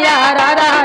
ya ra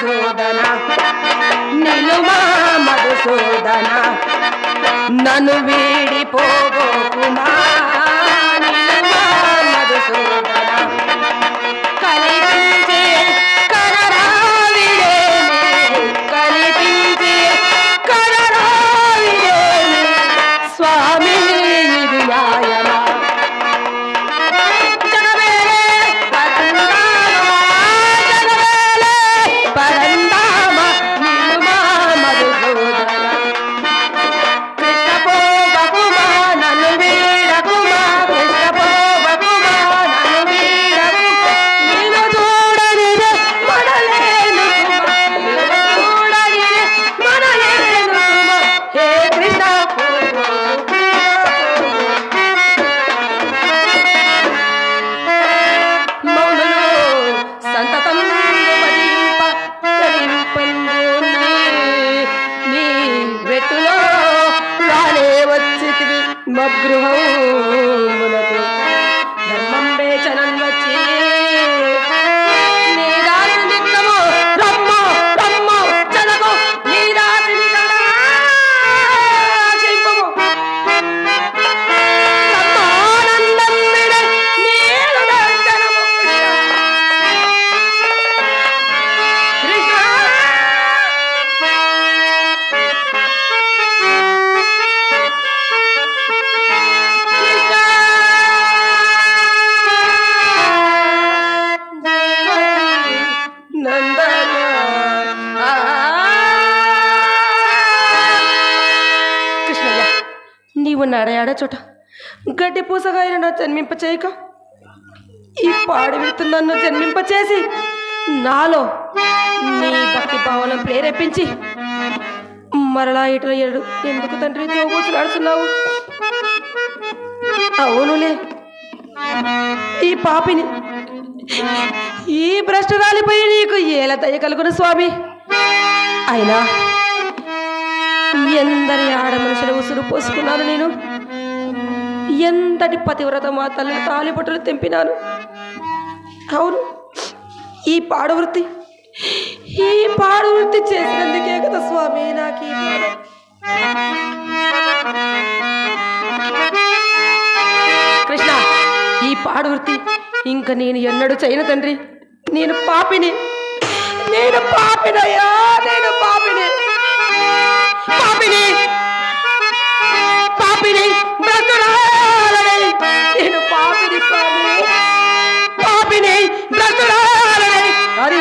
Madhusudana. నిలుమా Madhusudana. నను వీడిపోగోకుమా ఉన్నారే ఆడచోట గడ్డి పూసగా ఆయన నా జన్మింపచేయక ఈ పాడు నన్ను జన్మింపచేసి నాలో నీ భక్తి భావన ప్రేరేపించి మరలా ఇటు ఏడు ఎందుకు తండ్రి తోబోతులాడుతున్నావు అవునులే. ఈ పాపిని ఈ భ్రష్టురాలిపై నీకు ఏల దయ కలుగును స్వామి. అయినా ఎందరి ఆడ మనుషులు ఉసురు పోసుకున్నాను నేను? ఎంతటి పతివ్రత మా తల్లి తాలిపట్టులు తెంపినాను? అవును ఈ పాడవృత్తి ఈ పాడవృత్తి చేసినందుకే కదా స్వామి నాకు కృష్ణ ఈ పాడవృత్తి ఇంకా నేను ఎన్నడూ చేయను తండ్రి. నేను పాపిని. నేను పాపినయ్యా నేను పాపిని. పాపిని పాపిని బ్రతురాలని నేను పాపిని స్వామి. పాపిని బ్రతురాలని అది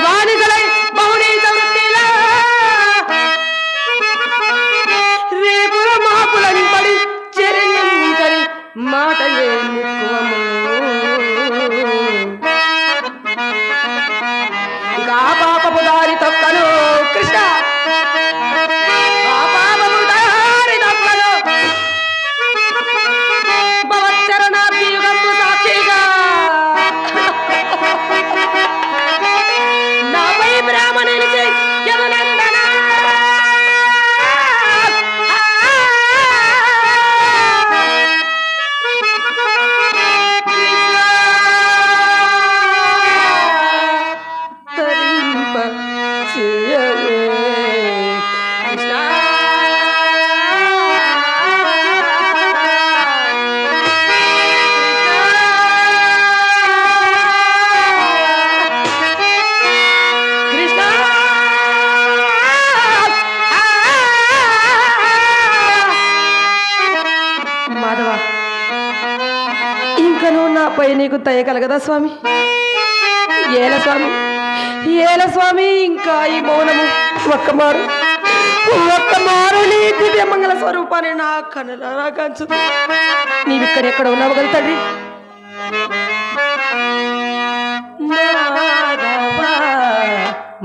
దయ కలగదా స్వామి? ఏల స్వామి? ఏల స్వామి ఇంకా ఈ మౌనము. ఒక్క మారు ఒక్క మారు నీ దివ్య మంగళ స్వరూపాన్ని నా కనులారా కంచు నీవిక్కడెక్కడ ఉన్నావు కదా తండ్రి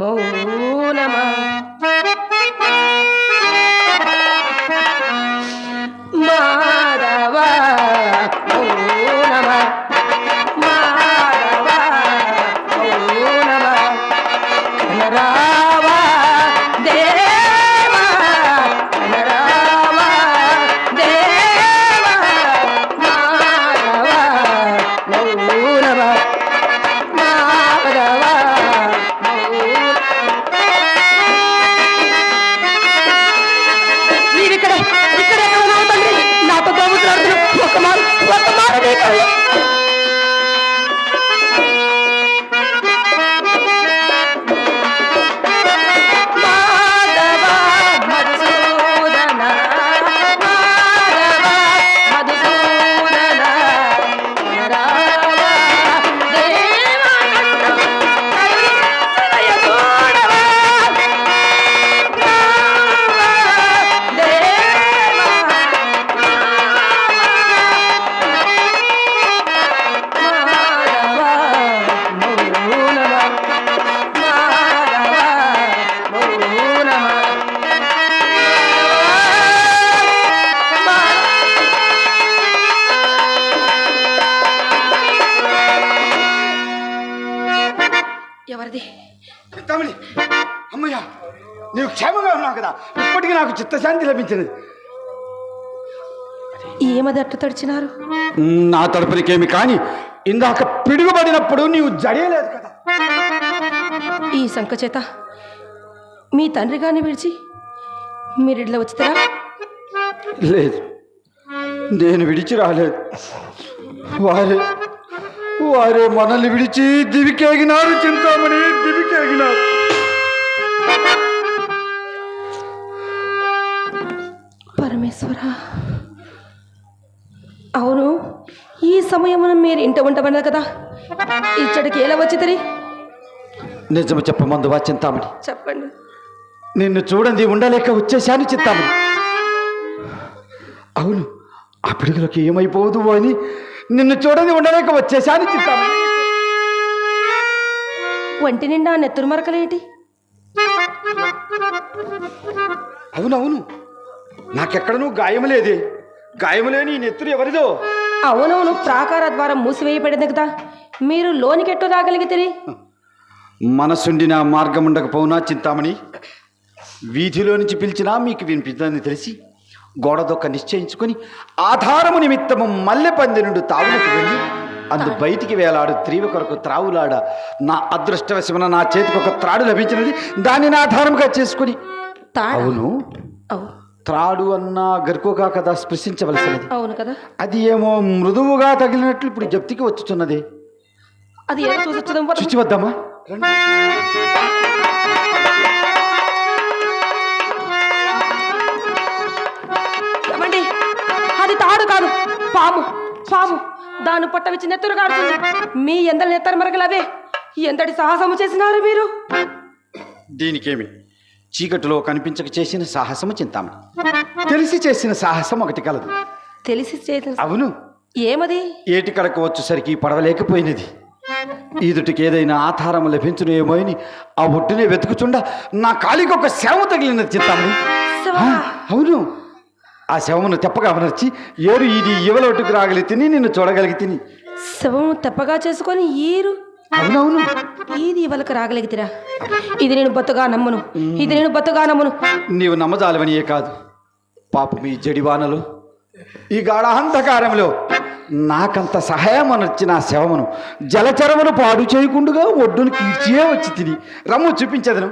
మౌనమా? చిత్తశాంతి లభించినది ఏమది అట్టు తడిచినారు? నా తడుపునికేమి కానీ ఇందాక పిడుగుపడినప్పుడు నీవు జడియలేదు కదా. ఈ సంఖ చేత మీ తండ్రి గారిని విడిచి మీరు ఇట్లా వచ్చుతారా లేదు. నేను విడిచి రాలేదు. వారే వారే మనల్ని విడిచి దివికేగినారు చింతామణి దివికేగినారు. పరమేశ్వర అవును ఈ సమయమున మీరు ఇంట ఉండమన్నారు కదా? ఇచ్చడికి ఎలా వచ్చితరి నిజము చెప్పమందువా చింతామణి. చెప్పండి. నిన్ను చూడండి ఉండలేక వచ్చేశాను చింతామణి. అవును ఆ పిడుగులకు ఏమైపోదు అని నిన్ను చూడండి ఉండలేక వచ్చేశాను చింతామణి. ఒంటి నిండా నెత్తురు మరకలేటి? అవునవును నాకెక్కడనూ గాయం లేదే. గాయం లేని నెత్తురు ఎవరిదో? అవునవును ప్రాకార ద్వారం మూసివేయబడింది కదా. మీరు లోనికెట్టు రాగలిగితే మనసుండి నా మార్గం ఉండకపోవునా చింతామణి? వీధిలో నుంచి పిలిచినా మీకు వినిపిద్దని తెలిసి గోడ దొక్క నిశ్చయించుకొని ఆధారము నిమిత్తము మల్లె పంది నుండి తావులకు వెళ్ళి అందు బయటికి వేలాడు త్రీవ కొరకు త్రావులాడ నా అదృష్టవశమున నా చేతికి ఒక త్రాడు లభించినది దానిని ఆధారముగా చేసుకుని అవును. అవు. త్రాడు అన్న గరుకుగా కదా స్పృశించవలసినది. అవును కదా. అది ఏమో మృదువుగా తగిలినట్లు ఇప్పుడు జప్తికి వచ్చుచున్నది. అది ఏదో చూసొచ్చదాం పద. చూచి వద్దామా? ఏమండి? అది తాడు కాదు పాము పాము. దాని పొట్ట విచ్చి నెత్తురు కాడుతుంది మీ ఎందరి నెత్తరు మరగలవే. ఎంతటి సాహసము చేసినారు మీరు? దీనికేమి? చీకటిలో కనిపించక చేసిన సాహసము చింతామణి. తెలిసి చేసిన సాహసం ఒకటి కలదు. తెలిసి అవును. ఏమది? ఏటి కడకు వచ్చేసరికి పడవలేకపోయినది ఈదుటికి ఏదైనా ఆధారం లభించునేమో అని ఆ ఒడ్డునే వెతుకుచుండా నా కాలికి ఒక శవం తగిలినది చిత్తామణి శవమా? అవును. ఆ శవమును తెప్పగా అమర్చి ఏరు ఇది ఇవలొట్టుకు రాగలి తిని నిన్ను చూడగలిగి తిని. శవము తెప్పగా చేసుకొని ఈరు అవునవును. ఇది ఇవలకు రాగలిగితిరా? ఇది నేను బతుగా నమ్మను. ఇది నేను బతుగా నమ్మను. నీవు నమ్మజాలవనియే కాదు. పాపం ఈ జడివానలో ఈ గాఢాంధకారంలో నాకంత సహాయం అనొచ్చిన ఆ శవమును జలచరమును పాడు చేయకుండుగా ఒడ్డును కీర్చియే వచ్చి తిని రమ్ము చూపించదను.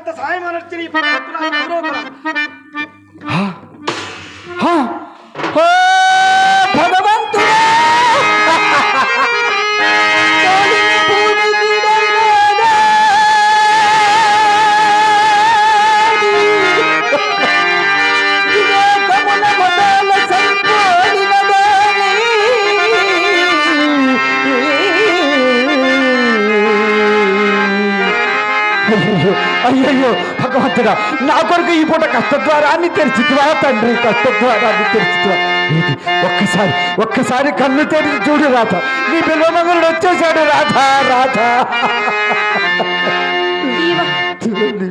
ಅಂತ ಸಹಾಯ ಮಾಡ್ತೀನಿ అయ్యయ్యో భగవంతుడా నా కొరకు ఈ పూట కష్టద్వారాన్ని తెరిచిద్వా తండ్రి? కష్టద్వారాన్ని తెరిచిద్వా ఒక్కసారి ఒక్కసారి కన్ను తెరిచి చూడు రాధ. నీ పిల్లమగుడు వచ్చేసాడు రాధా రాధా. ఈవ తెలివి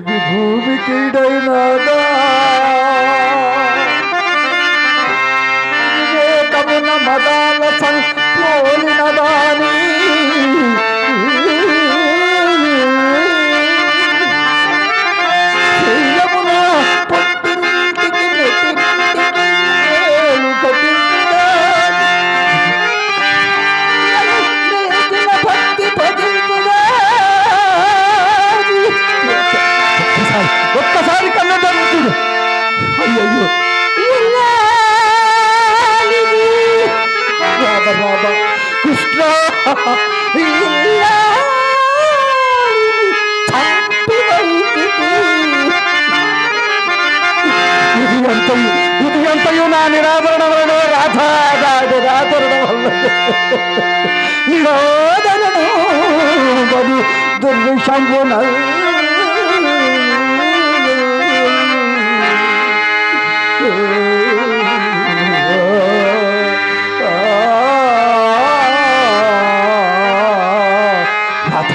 నిరోధనను బలు దుర్విషంబున రాధ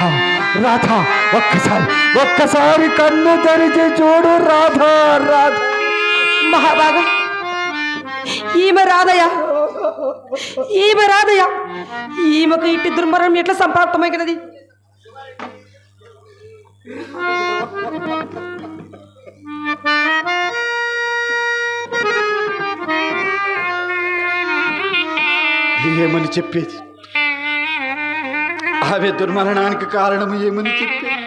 రాధ ఒక్కసారి ఒక్కసారి కన్ను తెరిచి చూడు రాధ రాధ మహాభాగ ఈమె రాదయ్య ఈమె రాదయ్యా ఈమెకు ఇట్టి దుర్మరణం ఎట్లా సంప్రాప్తమై కదది? ఏమని చెప్పేది? ఆమె దుర్మరణానికి కారణం ఏమని చెప్పేది?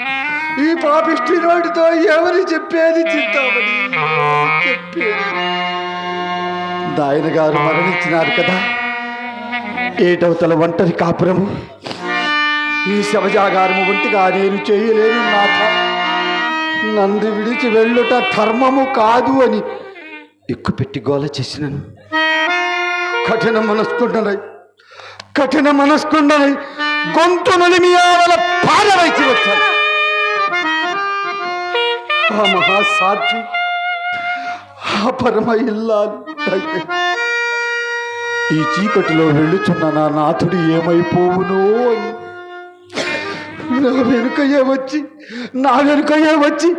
ఈ పాపిష్టి నోటితో ఎవరు చెప్పేది చింతామణి? చెప్పేది. ఆయన గారు మరణించినారు కదా. ఏటవతల ఒంటరి కాపురము. ఈ శవజాగారము ఒంటిగా నేను చేయలేను నాథ. నంది విడిచి వెళ్ళుట ధర్మము కాదు అని ఎక్కుపెట్టి గోల చేసినను. కఠిన మనస్కుండనై కఠిన మనస్కుండనై గొంతు నలిమి ఆవల పారవైచి వచ్చాను. ఆ మహాసాధ్వి ఆ పరమ ఇల్లాలు. ఈ చీకటిలో వెళ్ళుచున్న నా నాథుడు ఏమైపోవునో అని. నా వెనుకయ్యే వచ్చి నా వెనుకయ్యే వచ్చి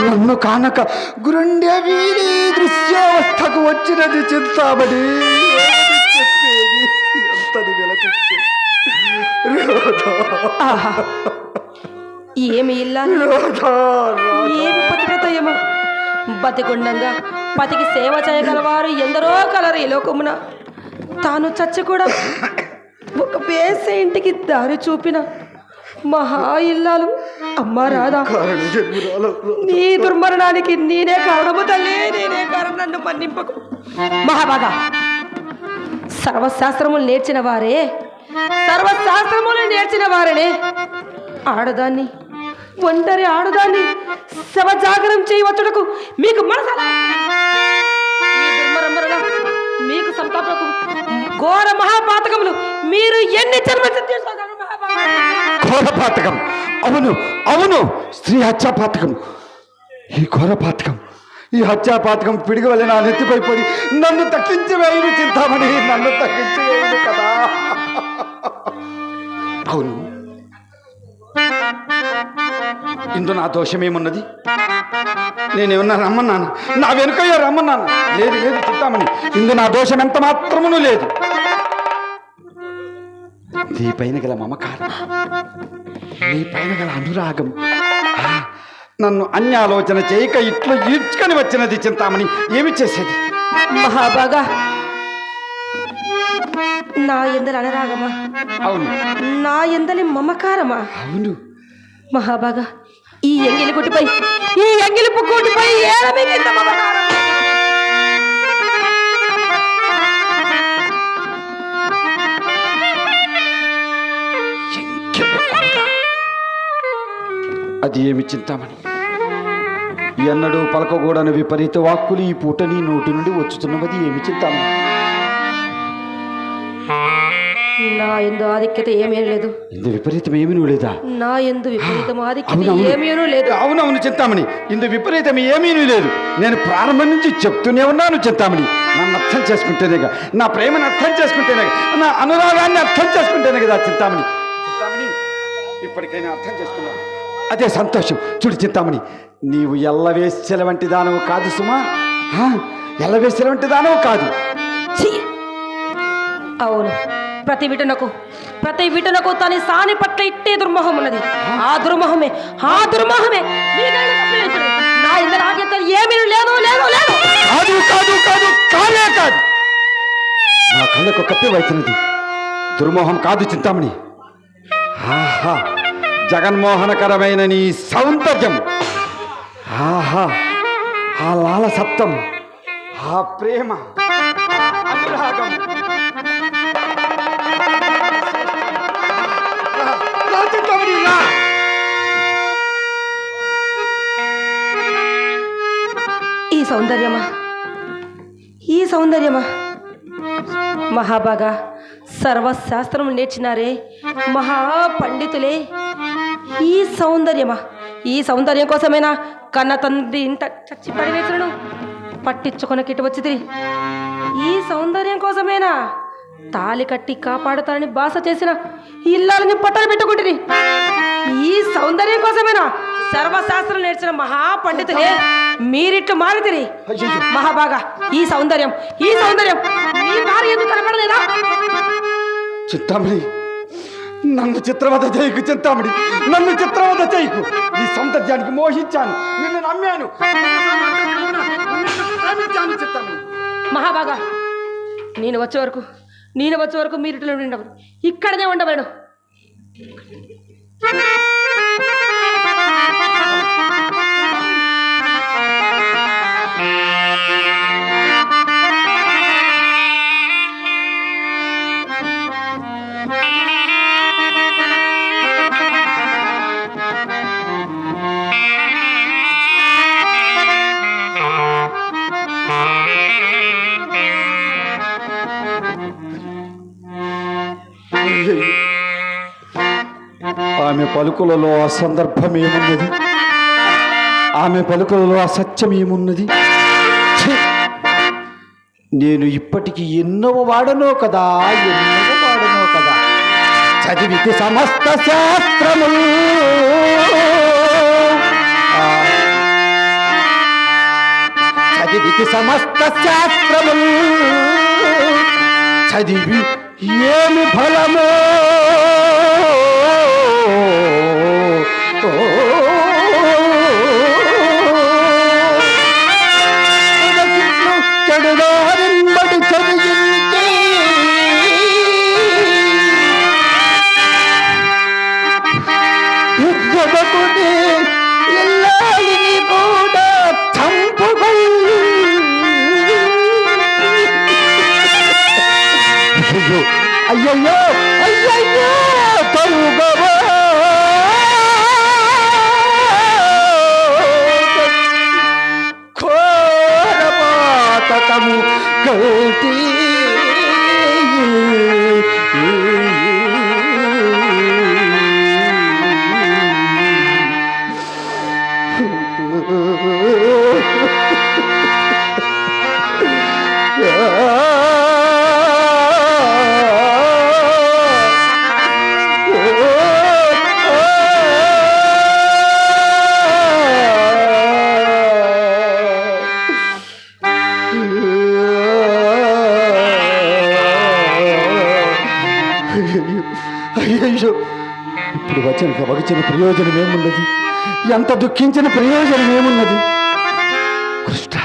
నన్ను కానక గురుండె వీరి దృశ్యావస్థకు వచ్చినది చింతామణి ఏమని చెప్పేది. ఎంతని వెలకిచ్చి ఆహా. ఏమి ఇల్లాలి? ఏమి బతికుండంగా పతికి సేవ చేయగలవారు ఎందరో కలరు ఈ లోకమున. తాను చచ్చి కూడా ఒక పేసే ఇంటికి దారి చూపిన మహా ఇల్లాలు. అమ్మా జన్మురాలు నీ దుర్మరణానికి నేనే కారణము తల్లి నేనే కారణం నన్ను మన్నింపకు. మహాబాగా సర్వశాస్త్రములు నేర్చిన వారే సర్వశాస్త్రములు నేర్చిన వారనే. ఆడదాన్ని ఒంటరి ఆడదాన్ని శవజాగరం చేయవచ్చుటకు మీకు మనసలా మీకు సంతాపకు ఘోర మహాపాతకములు మీరు ఎన్ని జన్మలు ఘోర పాతకం. అవును అవును. స్త్రీ హత్యా పాతకం. ఈ ఘోర పాతకం. ఈ హత్యా పాతకం పిడిగి వల్ల నా నెత్తిపై పడి నన్ను తగ్గించి వేయను చింతామణి నన్ను తగ్గించి వేయను కదా. అవును. ఇందు నా దోషమేమున్నది? నేనేమన్నా రమ్మన్నాను? నా వెనుకయ్యా రమ్మన్నాను? లేదు లేదు చింతామణి ఇందు నా దోషం ఎంత మాత్రమును లేదు. నీ పైన గల మమకారం నీ పైన గల అనురాగం నన్ను అన్యాలోచన చేయక ఇట్లు ఈడ్చుకొని వచ్చినది చింతామణి. ఏమి చేసేది? మహాబాగా నా ఎందలి అనరాగమా? అవును. నా ఎందలి మమకారమా? అవును. మహాబాగా ఈ ఎంగిలి గుట్టుపై ఈ ఎంగిలి పుక్కుటిపై ఏడమికింత మమకారం. అది ఏమి చింతామణి? ఎన్నడూ పలకగూడని విపరీత వాక్కులు ఈ పూట నీ నోటి నుండి వచ్చుతున్నవది ఏమి చింతామణి? నా ఎందు ఆధిక్యత ఏమీ లేదు. ఇందు విపరీతం ఏమి లేదా? నా ఎందు విపరీతం ఆధిక్యత. ఏమీనూ లేదు? అవునవును చింతామణి. ఇందు విపరీతం ఏమీ లేదు. నేను ప్రారంభం నుంచి చెప్తూనే ఉన్నాను చింతామణి. నన్ను అర్థం చేసుకుంటేనేగా నా ప్రేమను అర్థం చేసుకుంటేనేగా నా అనురాగాన్ని అర్థం చేసుకుంటేనే కదా చింతామణి. చింతామణి ఇప్పటికైనా అర్థం చేసుకున్నాను అదే సంతోషం. చూడు చింతామణి నీవు ఎల్లవేశ్యల వంటి దానవు కాదు సుమా. ఎల్లవేశ్యల వంటి దానవు కాదు! అవును. ప్రతి విటనకు ప్రతి విటనకు తన సాని పట్ల ఇట్టే దుర్మోహం ఉన్నది. ఆ దుర్మోహమే ఆ దుర్మోహమే నా ఇందరి ఆజ్ఞత ఏమీ లేదు లేదు లేదు. కాదు కాదు కాదు కానే కాదు. నా కళ్ళకు కప్పి వైతున్నది దుర్మోహం కాదు చింతామణి. ఆహా జగన్మోహనకరమైన నీ సౌందర్యం. ఆహా ఆ లాల సప్తం ఆ ప్రేమ అనురాగం. సౌందర్యమా? ఈ సౌందర్యమా? మహాబాగా సర్వశాస్త్రం నేర్చినారే మహా పండితులే ఈ సౌందర్యమా? ఈ సౌందర్యం కోసమేనా కన్న తండ్రి ఇంత చచ్చి పడివేసులను పట్టించుకొనకి ఇటు వచ్చి ఈ సౌందర్యం కోసమేనా తాలి కట్టి కాపాడుతానని బాస చేసిన ఇల్లాలని పట్టలు పెట్టుకుంటుంది ఈ సౌందర్యం కోసమేనా సర్వశాస్త్రం నేర్చిన మహా పండితులే మీరిట్లు మారితిరి. మహాబాగా ఈ సౌందర్యం ఈ సౌందర్యం మీ భార్య ఎందుకు కనపడలేదా? చింతామణి నన్ను చిత్రవద చేయకు చింతామణి నన్ను చిత్రవద చేయకు. ఈ సౌందర్యానికి మోహించాను నిన్ను నమ్మాను. మహాబాగా నేను వచ్చే వరకు నేను వచ్చే వరకు మీరు ఇట్లా ఉండవు ఇక్కడనే ఉండబడు పలుకులలో ఆ సందర్భం ఏమున్నది? ఆమె పలుకులలో అసత్యం ఏమున్నది? నేను ఇప్పటికి ఎన్నో వాడనో కదా ఎన్నో వాడనో కదా. చదివితే సమస్త శాస్త్రములు. చదివితి చదివితే సమస్త శాస్త్రములు. చదివి ఏమి ఫలమో? Oh. వచ్చిన ప్రయోజనం ఏమున్నది? ఎంత దుఃఖించిన ప్రయోజనం ఏమున్నది? కృష్ణ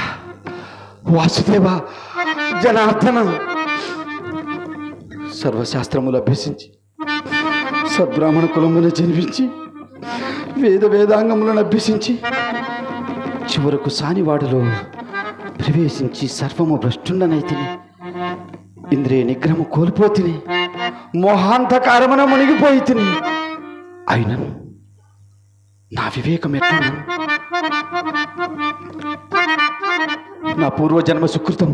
వాసుదేవ జనార్దన సర్వశాస్త్రములు అభ్యసించి సద్బ్రాహ్మణ కులమును జన్మించి వేద వేదాంగములను అభ్యసించి చివరకు సానివాడులో ప్రవేశించి సర్వము భ్రష్టుండనైతిని ఇంద్రియ నిగ్రహము కోల్పోతిని మోహాంతకారమున మునిగిపోయి తిని అయినను నా వివేకం ఎట్లా నా పూర్వజన్మ సుకృతం.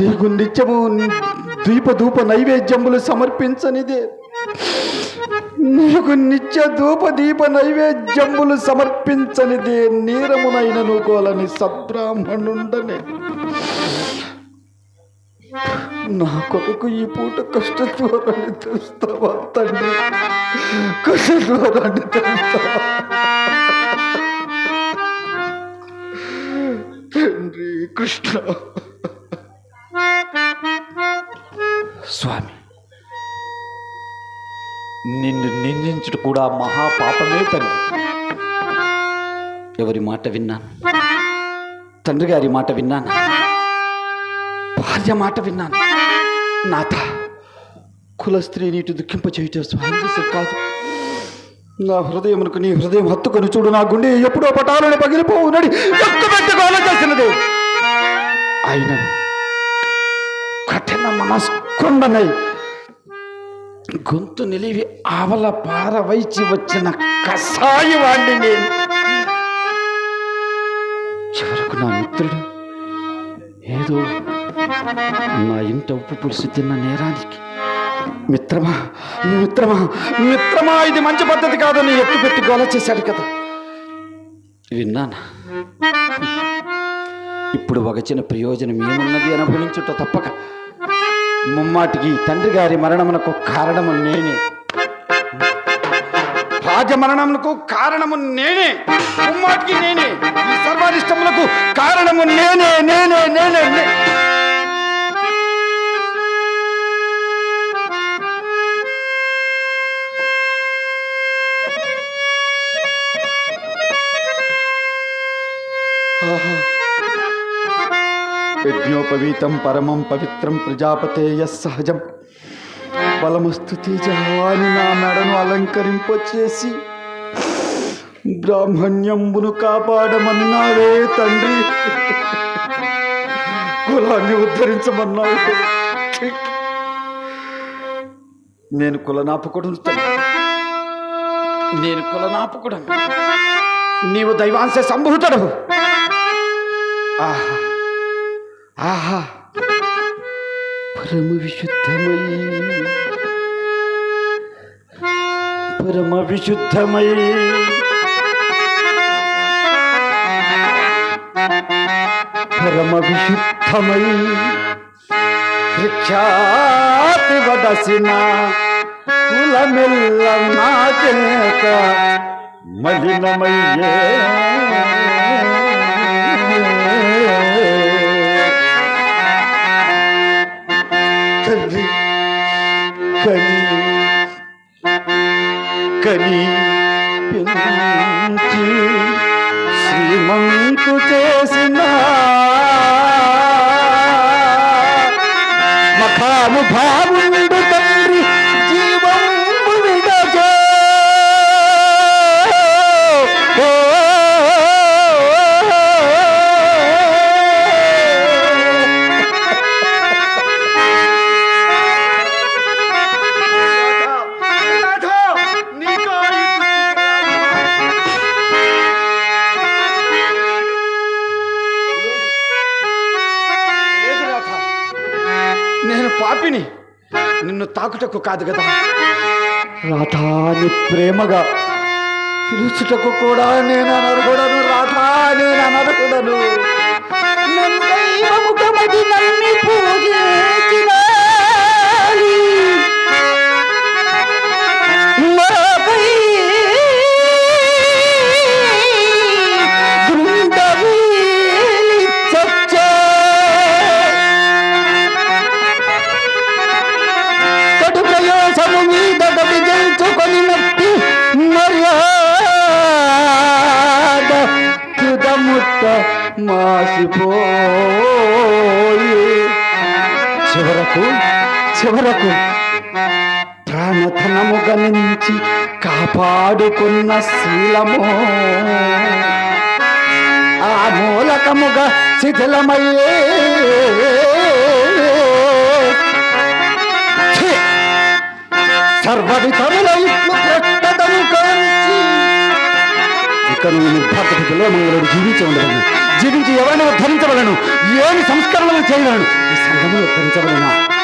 నీకు నిత్యము దీప ధూప నైవేద్యములు సమర్పించనిదే. నీకు నిత్య ధూప దీప నైవేద్యములు సమర్పించనిదే. నీరమునైన కోలని సబ్రాహ్మణుండనే నా కొరకు ఈ పూట కష్ట ద్వారాన్ని తెస్తావా తండ్రి? కష్టద్వారాన్ని తెస్తావా తండ్రి కృష్ణ. స్వామి నిన్ను నిందించుట కూడా మహాపాపమే తండ్రి. ఎవరి మాట విన్నాను? తండ్రి గారి మాట విన్నాను? భార్య మాట విన్నాను. నాథ కుల స్త్రీని ఇటు చేయటం స్వామి కాదు. నా హృదయమునకు నీ హృదయం హత్తుకొని చూడు నా గుండె ఎప్పుడో పటాలను పగిలిపోవునడి ఎక్కబెట్టుకోవాలని చేసినది. ఆయన కఠిన మనస్కొండనై గొంతు నిలివి ఆవల పారవైచి వచ్చిన కషాయి వాణ్ణి నేను. చివరకు నా మిత్రుడు ఏదో నా ఇంట ఉప్పు పులుసు తిన్న నేరానికి. మిత్రమా మిత్రమా మిత్రమా ఇది మంచి పద్ధతి కాదని ఎత్తు పెట్టి గోల చేశాడు కదా. విన్నానా? ఇప్పుడు వగచిన ప్రయోజనం ఏమున్నది అనుభవించుట తప్పక. ముమ్మాటికి తండ్రి గారి మరణమునకు కారణము నేనే. రాజ మరణమునకు కారణము నేనే. ముమ్మాటికి నేనే. ఈ సర్వారిష్టములకు కారణము నేనే నేనే నేనే యజ్ఞోపవీతం పరమం పవిత్రం ప్రజాపతే సహజం. బలమస్తు తేజాని నా మెడను అలంకరింపచేసి బ్రాహ్మణ్యంబును కాపాడమన్నావే తండ్రి. కులాన్ని ఉద్ధరించమన్నావు నేను కులనాపకుడు తండ్రి. నేను కులనాపకుడు నీవు దైవాంశ సంభూతుడు ఆహా. ఆహా. పరమ విశుద్ధమై. పరమ విశుద్ధమై. పరమ విశుద్ధమై. విఖ్యాతి వదసిన కులమిల్ల నా చేత మలినమయ్యే. కని కని పెంచి శ్రీమంతు చేసిన మఖాను భావుని నిన్ను తాకుటకు కాదు? కదా రాధాని ప్రేమగా పిలుచుటకు కూడా నేను అనరకూడను రాధా నేను అనరకూడను చివరకు ప్రాణధనము గణించి కాపాడుకున్న శీలము. ఆ మూలకముగా శిథిలమయ్యే ఛీ! ఇట్లు ప్రట్టదను కాంచి ఇక నువ్వు నిర్భాగ్యతలో జీవించి ఉండవలను. జీవించి ఉద్ధరించవలను. ఏమి సంస్కరణలు చేయగలను. ఈ సంఘములు ఉద్ధరించవలనా?